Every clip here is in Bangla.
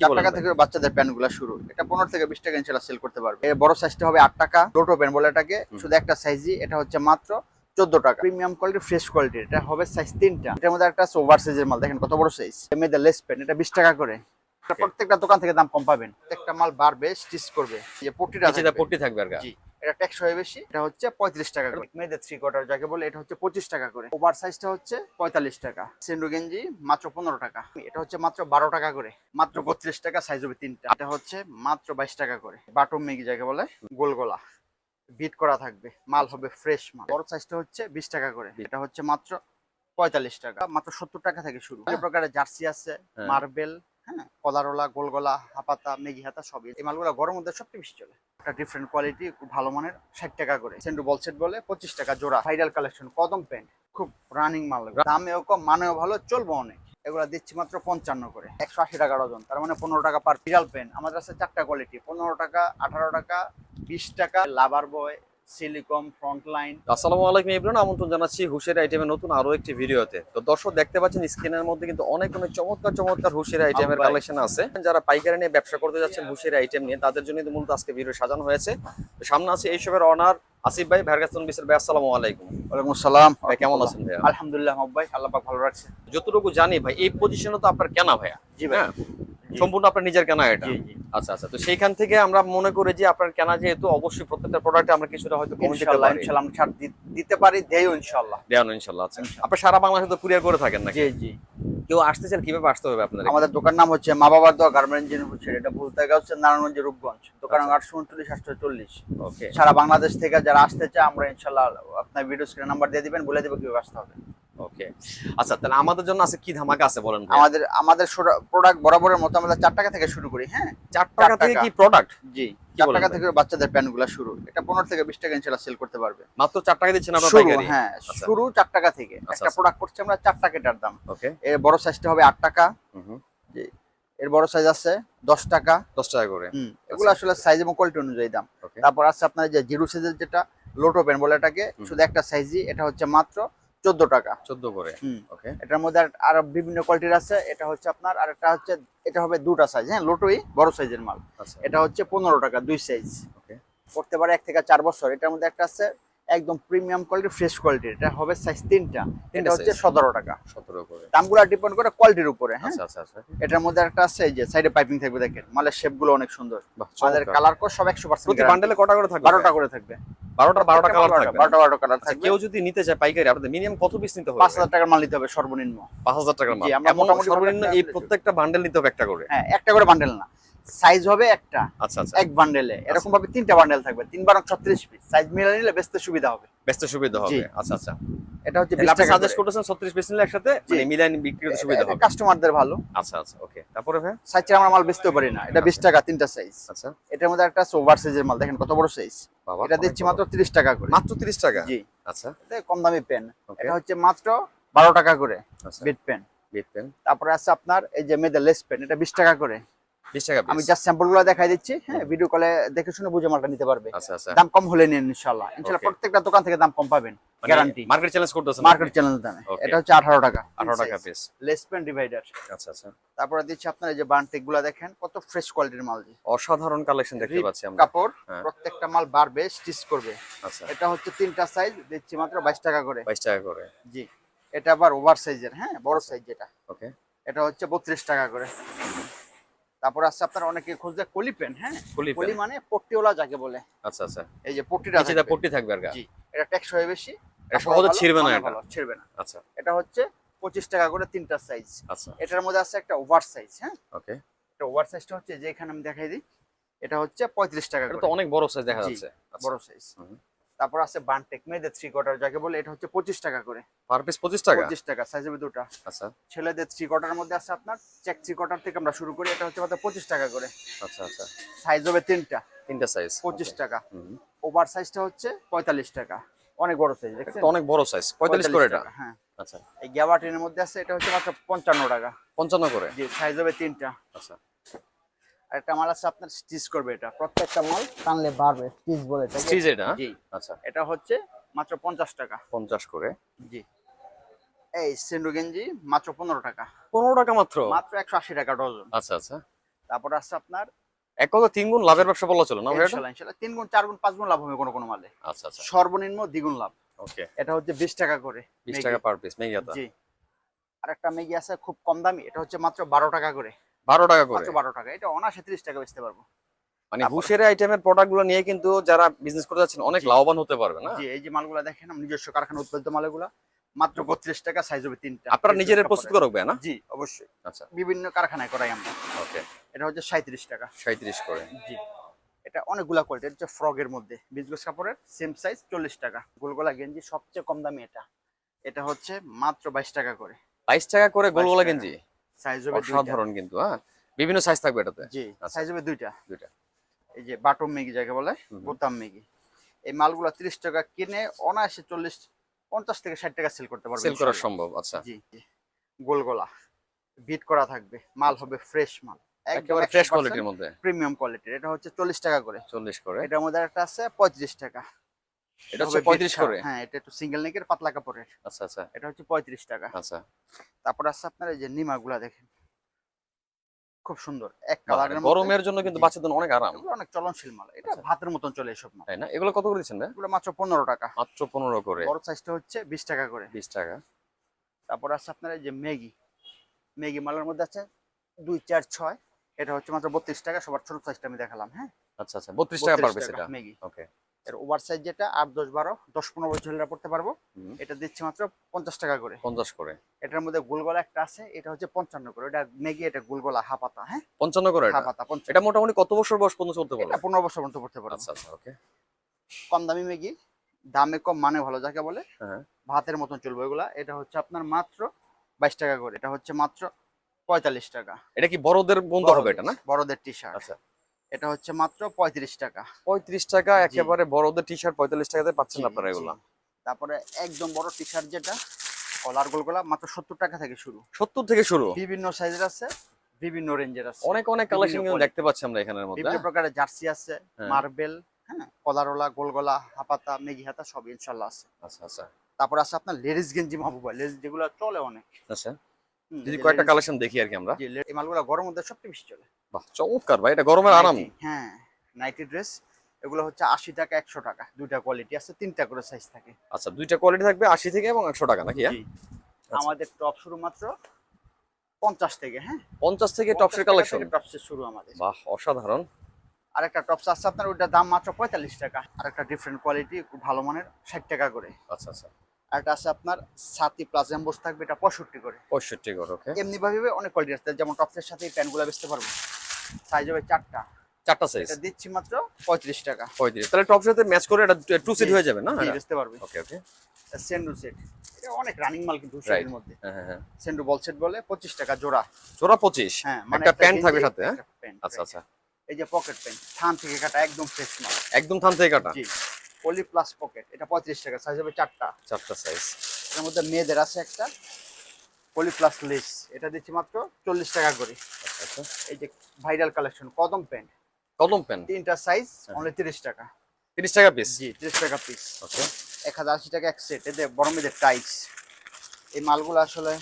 চার টাকা থেকে বাচ্চাদের প্যান্টগুলা শুরু। এটা পনেরো থেকে বিশ টাকা ইনশাল্লাহ সেল করতে পারবে। বড় সাইজটা হবে আট টাকা। টোটো প্যান্ট বলে এটাকে শুধু একটা সাইজই এটা হচ্ছে মাত্র চোদ্দ টাকা। প্রিমিয়াম কোয়ালিটি ফ্রেশ কোয়ালিটি এটা হবে সাইজ তিনটা। এটার মধ্যে একটা ওভার সাইজের মাল। দেখেন কত বড় সাইজ মেয়েদের লেস প্যান্ট এটা বিশ টাকা করে। প্রত্যেকটা দোকান থেকে দাম কম পাবেন। প্রত্যেকটা মাল বাড়বে স্টিচ করবে। যে পট্টিটা। পট্টি থাকবে আর গা। এটা ট্যাক্স হয় বেশি এটা হচ্ছে পঁয়ত্রিশ টাকা করে। মেয়েদের থ্রি কোয়ার্টার যাকে বলে এটা হচ্ছে পঁচিশ টাকা করে। ওভার সাইজটা হচ্ছে পঁয়তাল্লিশ টাকা। সেন্ডু গেঞ্জি মাত্র পনেরো টাকা। এটা হচ্ছে মাত্র বারো টাকা করে। মাত্র বত্রিশ টাকা সাইজ হবে তিনটা। এটা হচ্ছে মাত্র বাইশ টাকা করে। বাটম মেগি যাকে বলে গোলগোলা বিট করা থাকবে। মাল হবে ফ্রেশ মাল। বড় সাইজটা হচ্ছে বিশ টাকা করে। এটা হচ্ছে মাত্র পঁয়তাল্লিশ টাকা। মাত্র সত্তর টাকা থেকে শুরু। বিভিন্ন প্রকারের জার্সি আছে হ্যাঁ। মার্বেল হ্যাঁ কলারোলা গোলগোলা হাপাতা মেগি হাতা সবই। এই মালগুলো গরম মধ্যে সবচেয়ে বেশি চলে। একটা ডিফারেন্ট কোয়ালিটি খুব ভালো মানের, ষাট টাকা করে। সেন্ডু বল সেট বলে পঁচিশ টাকা জোড়া। ভাইরাল কালেকশন কদম প্যান্ট খুব রানিং মাল দামেও কম, মানেও ভালো, চলবো অনেক। এগুলো দিচ্ছি মাত্র পঞ্চান্ন করে, একশো আশি টাকা ডজন তার মানে পনেরো টাকা পার বিড়াল পেন আমাদের আছে চারটা কোয়ালিটি পনেরো টাকা, আঠারো টাকা, বিশ টাকা লাভার বয় সিলিকম ফ্রন্ট লাইন আসসালামু আলাইকুম ইবরান আমন্ত্রণ জানাচ্ছি হুশের আইটেমের নতুন আরও একটি ভিডিওতে। তো দর্শক দেখতে পাচ্ছেন স্ক্রিনের মধ্যে কিন্তু অনেক অনেক চমৎকার চমৎকার হুশের আইটেমের ভাই। কালেকশন আছে। যারা পাইকারি নিয়ে ব্যবসা করতে যাচ্ছেন হুশের আইটেম নিয়ে তাদের জন্য কিন্তু মূলত আজকে ভিডিও সাজানো হয়েছে। তো সামনে আছে এইসবের অনার আসিফ ভাই কাছে বিসের ভাই আসসালামু আলাইকুম। ওয়ালাইকুম আসসালাম। ভাই কেমন আছেন ভাইয়া? আলহামদুলিল্লাহ মব ভাই আল্লাহ পাক ভালো রাখছে। যতটুকু জানি ভাই এই পজিশনে তো আপনার কেনা ভাইয়া। জি ভাই। হ্যাঁ? সম্পূর্ণ আপনার নিজের কেনা এটা। জি জি। আচ্ছা আচ্ছা। তো সেইখান থেকে আমরা মনে করি যে আপনার কেনা যেহেতু অবশ্যই প্রত্যেকটা প্রোডাক্টে আমরা কিছুটা হয়তো কমে দিতে পারি। ইনশাআল্লাহ ছাড় দিতে পারি দেও ইনশাআল্লাহ দেওয়ানো ইনশাল্লাহ আচ্ছা। আপনি সারা বাংলাদেশে তো কুরিয়ার করে থাকেন নাকি? জি জি। কেউ আসতে চান কীভাবে আসতে হবে আপনাদের আমাদের দোকান নাম হচ্ছে মা বাবার দোয়া গার্মেন্ট ইঞ্জিনিয়ার হচ্ছে এটা ভুলতে হচ্ছে নারায়ণগঞ্জ রূপগঞ্জ। দোকান আচ্ছা। আটশো উনচল্লিশ আটশো চল্লিশ। ওকে। সারা বাংলাদেশ থেকে যারা আসতে চায় আমরা ইনশাল্লাহ আপনার ভিডিও স্ক্রিন নাম্বার দিয়ে দিবেন বলে দেবো কীভাবে আসতে হবে। ওকে। আচ্ছা তাহলে আমাদের জন্য আছে কি ধামাকা আছে বলেন আমাদের আমাদের প্রোডাক্ট বরাবরের মতো আমরা চার টাকা থেকে শুরু করি হ্যাঁ? চার টাকা থেকে কি প্রোডাক্ট জি চার টাকা থেকে বাচ্চাদের প্যান্টগুলা শুরু। এটা পনেরো থেকে বিশ টাকা ইনশাল্লাহ সেল করতে পারবে। মাত্র চার টাকা দিচ্ছেন আপনার পাইকারি? হ্যাঁ আচ্ছা। শুরু চার টাকা থেকে। আচ্ছা, একটা আচ্ছা। প্রোডাক্ট করছে আমরা চার টাকা এটার দাম। ওকে। এর বড় সাইজটা হবে আট টাকা। এর বড় সাইজ আছে দশ টাকা। দশ টাকা করে। এগুলো আসলে সাইজ এবং কোয়ালিটি অনুযায়ী দাম। তারপর আছে আপনার যে জিরো সাইজের যেটা লোটো পেন বলে এটাকে শুধু একটা সাইজই এটা হচ্ছে মাত্র চোদ্দ টাকা। চোদ্দ করে ওকে এটার মধ্যে আর- বিভিন্ন কোয়ালিটির আছে। এটা হচ্ছে আপনার আর একটা হচ্ছে এটা হবে দুটা সাইজ হ্যাঁ লোটোই বড় সাইজের মাল। আচ্ছা। এটা হচ্ছে পনেরো টাকা দুই সাইজ করতে পারে এক থেকে চার বছর। এটার মধ্যে একটা আছে একদম প্রিমিয়াম কোয়ালিটি ফ্রেশ কোয়ালিটি এটা হবে সাইজ তিনটা। এটা হচ্ছে? সতেরো টাকা। সতেরো করে। দামগুলো ডিপেন্ড করে কোয়ালিটির উপরে হ্যাঁ। আচ্ছা আচ্ছা আচ্ছা। এটার মধ্যে একটা আছে যে সাইডে পাইপিং থাকবে দেখেন। মালের শেপগুলো অনেক সুন্দর। আমাদের কালার কোড সব একশো পার্সেন্ট প্রতি বান্ডেলে কটা করে থাকবে? বারোটা করে থাকবে। বারোটা বারোটা কালার থাকবে। বারোটা বারোটা কালার আচ্ছা, থাকবে। কেউ যদি নিতে চায় পাইকারি আপনাদের মিনিমাম কত পিস নিতে হবে? পাঁচ হাজার টাকার মাল নিতে হবে সর্বনিম্ন। পাঁচ হাজার টাকার মাল। আমরা মোটামুটি সর্বনিম্ন এই একটা প্রত্যেকটা বান্ডেল নিতে হবে একটা করে। হ্যাঁ একটা করে বান্ডেল না। সাইজ হবে একটা। আচ্ছা আচ্ছা। এক বান্ডেলে এরকম ভাবে তিনটা বান্ডেল থাকবে। তিন বারং ছত্রিশ পিস সাইজ মিলে নিলে বেচতে সুবিধা হবে। ব্যস্ত সুবিধা হবে। আচ্ছা আচ্ছা। এটা হচ্ছে আপনি সাজেস্ট করতেছেন 36 পিস নিলে একসাথে মানে মিলাই বিক্রি করতে সুবিধা হবে। কাস্টমারদের ভালো। আচ্ছা আচ্ছা ওকে তারপরে ভাই? সাইজ আমরা মাল বেচতে পারি না। এটা বিশ টাকা তিনটা সাইজ আচ্ছা। এটার মধ্যে একটা ওভার সাইজের মাল। দেখেন কত বড় সাইজ এটা দিচ্ছি মাত্র তিরিশ টাকা করে। মাত্র 30 টাকা? জি। আচ্ছা। কম দামি পেন। এটা হচ্ছে মাত্র বারো টাকা করে আচ্ছা। Bit pen. Bit pen. তারপরে আছে আপনার এই যে মেয়েদের লেস পেন এটা বিশ টাকা করে। 20 টাকা আমি জাস্ট স্যাম্পলগুলো দেখাই দিচ্ছি হ্যাঁ ভিডিও কলে দেখে শুনে বুঝে মালটা নিতে পারবে। আচ্ছা আচ্ছা। দাম কম হলে নিন ইনশাল্লাহ ইনশাল্লাহ প্রত্যেকটা দোকান থেকে দাম কম পাবেন গ্যারান্টি মার্কেট চ্যালেঞ্জ করতেছেন মার্কেট চ্যানেল দামে। এটা হচ্ছে আঠারো টাকা 18 টাকা পিস লেস পেন ডিভাইডার আচ্ছা আচ্ছা। তারপরে দিচ্ছি আপনার এই যে বান্টেকগুলা দেখেন কত ফ্রেশ কোয়ালিটির মাল অসাধারণ কালেকশন দেখতে পাচ্ছি আমরা। কাপড় হ্যাঁ। প্রত্যেকটা মাল বাড়বে স্টিচ করবে। আচ্ছা। এটা হচ্ছে তিনটা সাইজ দিচ্ছি মাত্র বাইশ টাকা করে। 22 টাকা করে। জি। এটা আবার ওভার সাইজের হ্যাঁ বড় সাইজ যেটা। ওকে এটা হচ্ছে বত্রিশ টাকা করে। তারপর আছে আপনার অনেকে খুঁজছে কলি পেন হ্যাঁ কলি মানে পট্টিওয়ালা যাকে বলে। আচ্ছা আচ্ছা। এই যে পট্টিটা থাকবে। পট্টি থাকবে আর। জি এটা ট্যাক্স হয় বেশি। এটা সহজে ছিঁড়বে না এটা। ছিঁড়বে না। আচ্ছা। এটা হচ্ছে পঁচিশ টাকা করে তিনটা সাইজ আচ্ছা। এটার মধ্যে আছে একটা ওভার সাইজ হ্যাঁ? ওকে। এটা ওভার সাইজটা হচ্ছে যে এখানে আমি দেখাই দিই এটা হচ্ছে পঁয়ত্রিশ টাকা এটা করে। তো অনেক বড় সাইজ দেখা যাচ্ছে। আচ্ছা। বড় সাইজ হুম। তারপর আছে বানটেক মেয়েদের থ্রি কোয়ার্টার যাকে বলে এটা হচ্ছে পঁচিশ টাকা করে। পার পিস 25 টাকা? পঁচিশ টাকা সাইজ হবে দুটা। আচ্ছা। ছেলেদের থ্রি কোয়ার্টার মধ্যে আছে আপনার চেক থ্রি কোয়ার্টার থেকে আমরা শুরু করি এটা হচ্ছে মাত্র পঁচিশ টাকা করে। আচ্ছা আচ্ছা। সাইজ হবে তিনটা। তিনটা সাইজ পঁচিশ টাকা। ওভার সাইজটা হচ্ছে পঁয়তাল্লিশ টাকা। অনেক বড় সাইজ দেখছেন? অনেক বড় সাইজ 45 করে এটা? হ্যাঁ। আচ্ছা। এই গ্যাবার্টিনের মধ্যে আছে এটা হচ্ছে মাত্র পঞ্চান্ন টাকা। 55 করে? জি সাইজ হবে তিনটা। আচ্ছা। একটা মাল আছে আপনার স্টিচ করবে এটা। প্রত্যেকটা মাল টানলে বাড়বে স্টিচ বলে। স্টিচ এটা জি। আচ্ছা। এটা হচ্ছে মাত্র পঞ্চাশ টাকা। 50 করে। জি। এই সেন্ডু গেঞ্জি মাত্র পনেরো টাকা। 15 টাকা মাত্র? মাত্র একশো আশি টাকা ডজন। আচ্ছা আচ্ছা। তারপর আছে আপনার এক কথা তিন গুণ লাভের ব্যবসা বলা চলো না ইনশাল্লাহ ইনশাল্লাহ। তিন গুণ চার গুণ পাঁচ গুণ লাভ হবে কোনো কোনো মালে। আচ্ছা আচ্ছা। সর্বনিম্ন দ্বিগুণ লাভ। ওকে। এটা হচ্ছে বিশ টাকা করে বিশ ম্যাগি। টাকা পার পিস মেঘিয়াতা জি। আর একটা ম্যাগি আছে খুব কম দামি এটা হচ্ছে মাত্র বারো টাকা করে। বারো টাকা করে। বারো টাকা। এটা অনাশে ত্রিশ টাকা বেচতে পারব। মানে হুশের আইটেমের প্রোডাক্টগুলো নিয়ে কিন্তু যারা বিজনেস করতে যাচ্ছেন অনেক লাভবান হতে পারবে না? জি এই যে মালগুলা দেখেন নিজস্ব কারখানা উৎপাদিত মালগুলা মাত্র বত্রিশ টাকা সাইজ হবে তিনটা। আপনারা নিজেরা প্রস্তুত করবে না? জি অবশ্যই। আচ্ছা। বিভিন্ন কারখানায় করাই আমরা। ওকে। এটা হচ্ছে সাঁত্রিশ টাকা। সাঁত্রিশ করে। জি। এটা অনেকগুলা কোয়ালিটি এটা হচ্ছে ফ্রগের মধ্যে। বিজনেস কাপড়ের সেম সাইজ চল্লিশ টাকা। গোলগোলা গেঞ্জি সবচেয়ে কম দামি এটা। এটা হচ্ছে মাত্র বাইশ টাকা করে। বাইশ টাকা করে গোলগোলা গেঞ্জি? সাইজ হবে দুইটা। অসাধারণ কিন্তু হ্যাঁ? বিভিন্ন সাইজ থাকবে এটাতে। জি আচ্ছা। সাইজ হবে দুইটা। দুইটা। এই যে বাটম মেগি যাকে বলে বোতাম মেগি এই মালগুলা তিরিশ টাকা কিনে অনায়াসে চল্লিশ পঞ্চাশ থেকে ষাট টাকা সেল করতে পারবে সেল করা সম্ভব আচ্ছা। জি জি। গোলগোলা বিট করা থাকবে। মাল হবে ফ্রেশ মাল। একেবারে ফ্রেশ কোয়ালিটির মধ্যে। প্রিমিয়াম কোয়ালিটির এটা হচ্ছে চল্লিশ টাকা করে। চল্লিশ করে। এটার মধ্যে একটা আছে পঁয়ত্রিশ টাকা। এটা হচ্ছে করে। হ্যাঁ এটা একটু সিঙ্গেল নেকের পাতলা কাপড়ের। আচ্ছা আচ্ছা। এটা হচ্ছে টাকা। আচ্ছা। তারপর আছে আপনার এই যে নিমাগুলা দেখেন। খুব সুন্দর। এক কালারের গরমের জন্য কিন্তু বাচ্চাদের অনেক আরাম। অনেক চলনশীল মাল। এটা আচ্ছা। ভাতের মতন চলে এসব মাল। তাই না? এগুলো কত করে দিচ্ছেন এগুলো মাত্র পনেরো টাকা। মাত্র পনেরো করে। বড় সাইজটা হচ্ছে বিশ টাকা করে। বিশ টাকা। তারপর আছে আপনার এই যে ম্যাগি। ম্যাগি মালের মধ্যে আছে দুই চার ছয়। এটা হচ্ছে মাত্র বত্রিশ টাকা। সবার ছোট সাইজটা আমি দেখালাম হ্যাঁ? আচ্ছা আচ্ছা। বত্রিশ টাকা 32 পার পিস এটা? ম্যাগি। ওকে এর ওভার সাইজ যেটা আট দশ বারো দশ পনেরো বছর ছেলেরা পড়তে পারব। এটা দিচ্ছে মাত্র পঞ্চাশ টাকা করে। পঞ্চাশ করে। এটার মধ্যে গোলগলা একটা আছে এটা হচ্ছে পঞ্চান্ন করে। এটা ম্যাগি এটা গোলগলা হাপাতা হ্যাঁ? পঞ্চান্ন করে হাপাতা এটা মোটামুটি কত বছর বয়স পর্যন্ত চলতে পারবে? পনেরো বছর পর্যন্ত পড়তে পারব। আচ্ছা আচ্ছা ওকে কম দামি ম্যাগি দামে কম মানে ভালো যাকে বলে। হ্যাঁ। ভাতের মতন চলবে এগুলা এটা হচ্ছে আপনার মাত্র বাইশ টাকা করে। এটা হচ্ছে মাত্র পঁয়তাল্লিশ টাকা। এটা কি বড়দের বন্ধু হবে এটা না? বড়দের টি শার্ট আচ্ছা। এটা হচ্ছে মাত্র পঁয়ত্রিশ টাকা। পঁয়ত্রিশ টাকা একেবারে বড়দের টি শার্ট পঁয়তাল্লিশ টাকাতে পাচ্ছেন আপনারা। এগুলা। তারপরে একদম বড় টি শার্ট যেটা কলার গোলগোলা মাত্র সত্তর টাকা থেকে শুরু। সত্তর থেকে শুরু? বিভিন্ন সাইজের আছে বিভিন্ন রেঞ্জের আছে। অনেক অনেক কালেকশন কিন্তু দেখতে পাচ্ছি আমরা এখানের মধ্যে। বিভিন্ন প্রকারের জার্সি আছে হ্যাঁ। মার্বেল হ্যাঁ কলারোলা গোলগোলা হাপাতা মেগি হাতা সব ইনশাল্লাহ আছে। আচ্ছা আচ্ছা। তারপর আছে আপনার লেডিস গেঞ্জি মাহবুবা লেডিস যেগুলো চলে অনেক। আচ্ছা। যদি কয়েকটা কালেকশন দেখি আর কি আমরা। এই মালগুলো গরমের মধ্যে সবচেয়ে বেশি চলে। বাহ চমৎকার ভাই এটা গরমের আরাম। হ্যাঁ নাইটি ড্রেস এগুলো হচ্ছে আশি টাকা একশো টাকা দুইটা কোয়ালিটি আছে তিনটা করে সাইজ থাকে। আচ্ছা দুইটা কোয়ালিটি থাকবে আশি থেকে এবং একশো টাকা নাকি হ্যাঁ? আচ্ছা। আমাদের টপ শুরু মাত্র পঞ্চাশ থেকে হ্যাঁ? পঞ্চাশ থেকে টপসের কালেকশন টপসের শুরু আমাদের। বাহ অসাধারণ। আরেকটা টপস আছে আপনার ওইটার দাম মাত্র পঁয়তাল্লিশ টাকা। আরেকটা ডিফারেন্ট কোয়ালিটি খুব ভালো মানের ষাট টাকা করে। আচ্ছা আচ্ছা। আরেকটা আছে আপনার সাতি প্লাস এম্বোস থাকবে এটা পঁয়ষট্টি করে। পঁয়ষট্টি করে ওকে এমনি ভাবে অনেক কোয়ালিটি আছে যেমন টপসের সাথে এই প্যান্টগুলো বেচতে পারব। সাইজ হবে চারটা। চারটা সাইজ এটা দিচ্ছি মাত্র পঁয়ত্রিশ টাকা। পঁয়ত্রিশ। তাহলে টপসের সাথে ম্যাচ করে এটা টু সিট হয়ে যাবে না? বেচতে পারবে। ওকে ওকে সেন্ডু সেট এটা অনেক রানিং মাল কিন্তু সেটের মধ্যে। হ্যাঁ হ্যাঁ হ্যাঁ। সেন্ডু বল সেট বলে পঁচিশ টাকা জোড়া। জোড়া পঁচিশ? হ্যাঁ মানে একটা প্যান্ট থাকবে সাথে হ্যাঁ? আচ্ছা আচ্ছা। এই যে পকেট প্যান্ট থান থেকে কাটা একদম ফ্রেশ মাল। একদম থান থেকে কাটা? জি পলি প্লাস পকেট এটা পঁয়ত্রিশ টাকা সাইজ হবে চারটা। চারটা সাইজ এর মধ্যে মেয়েদের আছে একটা। পলি প্লাস লেস এটা দিচ্ছি মাত্র চল্লিশ টাকা করে। আচ্ছা আচ্ছা। এই যে viral collection Kadam pant. Kadam pant? তিনটা সাইজ হ্যাঁ। অনলি তিরিশ টাকা। তিরিশ টাকা পিস জি তিরিশ টাকা পিস ওকে। এক হাজার আশি টাকা এক সেট এতে বড় মেয়েদের টাইস এই মালগুলো আসলে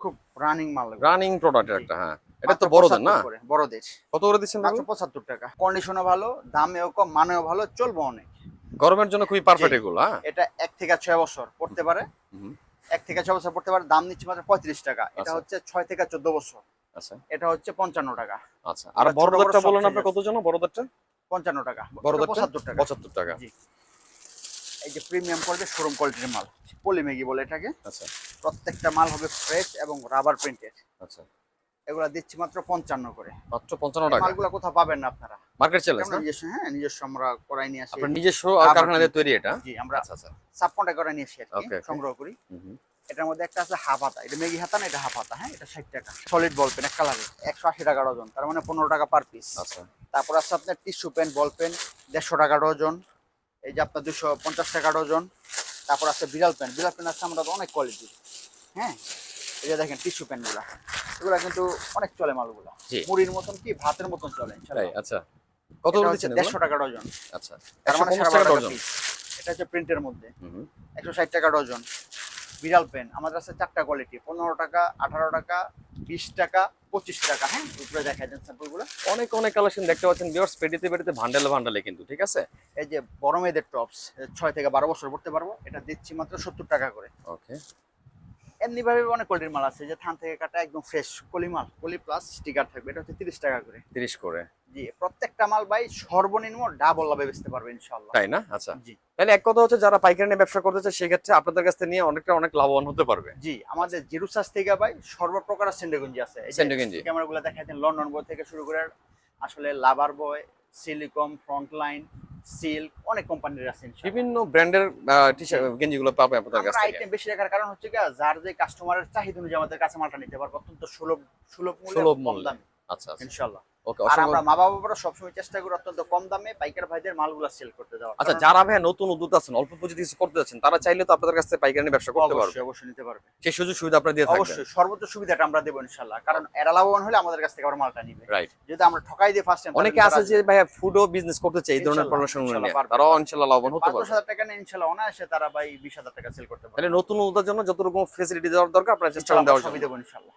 খুব রানিং মাল। রানিং প্রোডাক্টের একটা হ্যাঁ। এটা তো বড়দের না? বড়দের। কত করে দিচ্ছেন মাত্র পঁচাত্তর টাকা। কন্ডিশনও ভালো দামেও কম মানেও ভালো চলবো অনেক। গরমের জন্য খুবই পারফেক্ট। এগুলো হ্যাঁ? এটা এক থেকে ছয় বছর পড়তে পারে। হুম, এক থেকে ছয় বছর পড়তে পারে দাম নিচ্ছে মাত্র পঁয়ত্রিশ টাকা। এটা আচ্ছা। হচ্ছে ছয় থেকে চোদ্দ বছর। আচ্ছা। এটা হচ্ছে পঞ্চান্ন টাকা। আচ্ছা। আর এবার বড় দরটা বলেন আপনি। কত জন বড়দেরটা পঞ্চান্ন টাকা। বড়দেরটা পঁচাত্তর টাকা। পঁচাত্তর টাকা। জি। এই যে প্রিমিয়াম কোয়ালিটি শোরুম কোয়ালিটির মাল। পলি ম্যাগি বলে এটাকে। আচ্ছা। প্রত্যেকটা মাল হবে ফ্রেশ এবং রাবার প্রিন্টেড আচ্ছা। এগুলা দিচ্ছি মাত্র পঞ্চান্ন করে। মাত্র পঞ্চান্ন টাকা? মালগুলা কোথাও পাবেন না আপনারা। মার্কেট চ্যালেঞ্জ নিজস্ব হ্যাঁ নিজস্ব আমরা করাই নিয়ে আসি। আপনার নিজস্ব কারখানাতে তৈরি এটা? জি আমরা আচ্ছা আচ্ছা। সাবকন্ট্রাক্ট করে নিয়ে আসি আর কি, Okay, okay. সংগ্রহ করি। হুম, হুম। এটার মধ্যে একটা আছে হাফ হাতা এটা মেগি হাতা না এটা হাফ হাতা হ্যাঁ এটা ষাট টাকা। সলিড বল পেন এক একশো আশি টাকা ডজন তার মানে পনেরো টাকা পার পিস আচ্ছা। তারপর আছে আপনার টিস্যু পেন বল পেন দেড়শো টাকা ডজন এই যে আপনার দুশো পঞ্চাশ টাকা ডজন তারপর আছে বিড়াল পেন বিড়াল পেন আছে আমরা অনেক কোয়ালিটি হ্যাঁ এই যে দেখেন টিস্যু পেনগুলা এগুলা কিন্তু অনেক চলে মালগুলা। মুড়ির মতন কি ভাতের মতন চলে আচ্ছা। কত দিচ্ছেন দেড়শো টাকা ডজন। আচ্ছা তার মানে টাকা ডজন। এটা হচ্ছে প্রিন্টের মধ্যে। হুম, হুম। একশো ষাট টাকা ডজন। বিড়াল পেন আমাদের আছে চারটা কোয়ালিটি পনেরো টাকা আঠারো টাকা বিশ টাকা পঁচিশ টাকা। হ্যাঁ উপরে দেখা যান স্যাম্পলগুলো অনেক অনেক কালেকশন দেখতে পাচ্ছেন ভিউয়ার্স পেটিতে পেটিতে ভান্ডালে ভান্ডালে কিন্তু ঠিক আছে? এই যে বড় মেয়েদের টপস ছয় থেকে বারো বছর পড়তে পারব। এটা দিচ্ছি মাত্র সত্তর টাকা করে। ওকে এমনি ভাবে অনেক কোয়ালিটির মাল আছে যে থান থেকে কাটা একদম ফ্রেশ কলি মাল কলি প্লাস স্টিকার থাকবে এটা হচ্ছে তিরিশ টাকা করে। 30 করে। জি প্রত্যেকটা মাল ভাই সর্বনিম্ন ডাবল লাভে বেচতে পারবে ইনশাল্লাহ তাই না? আচ্ছা। জি। তাহলে এক কথা হচ্ছে যারা পাইকারি নিয়ে ব্যবসা করতে চায় সেক্ষেত্রে আপনাদের কাছ থেকে নিয়ে অনেকটা অনেক লাভবান হতে পারবে। জি আমাদের জিরুসাস থেকে ভাই সর্বপ্রকার সেন্ডেগঞ্জি আছে। সেন্ডোগেঞ্জি। ক্যামেরাগুলো দেখাচ্ছেন লন্ডন বই থেকে শুরু করে আসলে লাভার বয় সিলিকম ফ্রন্টলাইন সিল্ক অনেক কোম্পানির আছে বিভিন্ন ব্র্যান্ডের টি শার্ট গেঞ্জিগুলো পাবে আপনাদের কাছে আইটেম বেশি রাখার কারণ হচ্ছে কি যার যে কাস্টমারের চাহিদা অনুযায়ী আমাদের কাছে মালটা নিতে পারবে অত্যন্ত সুলভ সুলভ মূল্যে সুলভ মূল্যে। আচ্ছা আচ্ছা। ইনশাআল্লাহ। ওকে আর আমরা মা বাবারা সবসময় চেষ্টা করি অত্যন্ত কম দামে পাইকার ভাইদের মালগুলো সেল করতে দেওয়া আচ্ছা যারা ভাই নতুন উদ্যোক্তা আছেন অল্প পুঁজিতে কিছু করতে যাচ্ছেন তারা চাইলে তো আপনাদের কাছ থেকে পাইকারি ব্যবসা করতে পারবে। অবশ্যই নিতে পারবে। সেই সুযোগ সুবিধা আপনারা দিয়ে থাকবেন অবশ্যই সর্বোচ্চ সুবিধাটা আমরা দেবো ইনশাআল্লাহ কারণ এরা লাভবান হলে আমাদের কাছ থেকে আবার মালটা নিবে। রাইট যদি আমরা ঠকাই দিই ফার্স্ট টাইম অনেকে আছে যে ভাই ফুডও বিজনেস করতে চায় এই ধরনের পড়াশোনা নিয়ে। তারাও ইনশাল্লাহ লাভবান হতে পারবে। হাজার টাকা নিয়ে ইনশাল্লাহ অনায়াসে তারা ভাই বিশ হাজার টাকা সেল করতে পারবে। তাহলে নতুন উদ্যোগের জন্য যত রকম ফেসিলিটি দেওয়ার দরকার আপনারা চেষ্টা ইনশাল্লাহ দেওয়ার জন্য। দেবো ইনশাল্লাহ